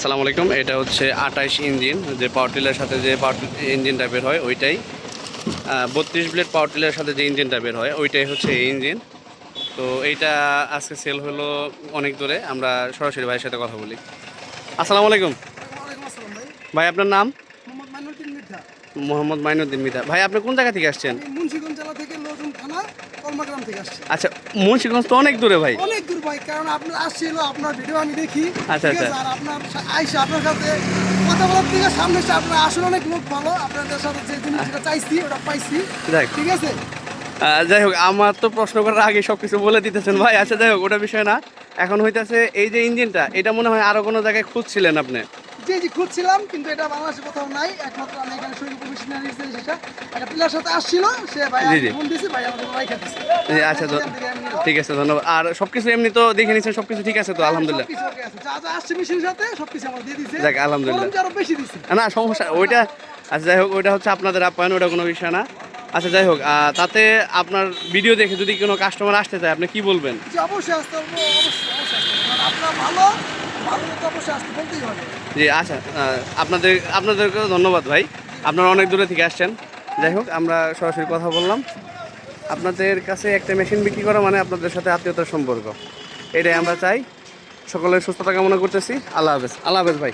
আসসালামু আলাইকুম এটা হচ্ছে আঠাইশ ইঞ্জিন যে পাওয়ার টিলার সাথে যে পাওয়ার ইঞ্জিনটা বের হয় ওইটাই। বত্রিশ ব্লেড পাওয়ার টিলার সাথে যে ইঞ্জিনটা বের হয় ওইটাই হচ্ছে এই ইঞ্জিন তো এইটা আজকে সেল হলো অনেক দূরে আমরা সরাসরি ভাইয়ের সাথে কথা বলি। আসসালামু আলাইকুম। ভাই। আপনার নাম? মোহাম্মদ মাইনুদ্দিন মির্জা মোহাম্মদ মাইনুদ্দিন মিতা ভাই আপনি কোন জায়গা থেকে আসছেন আমি মুন্সিগঞ্জ জেলা থেকে লোজন থানা কর্মগ্রাম থেকে আসছি। আচ্ছা মুন্সিগঞ্জ তো অনেক দূরে ভাই। অনেক দূর ভাই কারণ আপনার আসছিল আপনার ভিডিও আমি দেখি। আচ্ছা, আচ্ছা। আর আপনার আপনার সাথে কথা বলার থেকে সামনে এসে আপনার আসলে অনেক লোক ভালো। আপনাদের সাথে যে জিনিসটা চাইছি ওটা পাইছি। ঠিক আছে? যাই হোক আমার তো প্রশ্ন করার আগে সব কিছু বলে দিতেছেন ভাই। আচ্ছা যাই হোক ওটা বিষয় না। এখন হইতেছে এই যে ইঞ্জিনটা এটা মনে হয় আরও কোনো জায়গায় খুঁজছিলেন আপনি? জি জি খুঁজছিলাম কিন্তু এটা বাংলাদেশে কোথাও নাই। একমাত্র আমি এখানে শৈল কমিশনার সেটা। একটা প্লেয়ার সাথে আসছিল সে ভাই। ফোন দিয়েছি ভাই রাইখা দিছে আচ্ছা। ঠিক আছে ধন্যবাদ। আর সবকিছু এমনি তো দেখে নিচ্ছেন সবকিছু ঠিক আছে তো আলহামদুলিল্লাহ। okay আছে। যা যা আসছে মেশিনের সাথে সবকিছু আমার দিয়ে দিছে যাক, আলহামদুলিল্লাহ। আরও বেশি দিছে না সমস্যা ওইটা আচ্ছা যাই হোক ওইটা হচ্ছে আপনাদের আপ্যায়ন ওটা কোনো বিষয় না। আচ্ছা যাই হোক তাতে আপনার ভিডিও দেখে যদি কোনো কাস্টমার আসতে চায় আপনি কি বলবেন? অবশ্যই আসতে অবশ্যই আপনার ভালো জি আচ্ছা আপনাদের, আপনাদেরকেও ধন্যবাদ ভাই। আপনারা অনেক দূরে থেকে আসছেন। যাই হোক, আমরা সরাসরি কথা বললাম। আপনাদের কাছে একটা মেশিন বিক্রি করা মানে আপনাদের সাথে আত্মীয়তার সম্পর্ক। এটাই আমরা চাই। সকলের সুস্থতা কামনা করতেছি। আল্লাহ হাফেজ। আল্লাহ হাফেজ ভাই।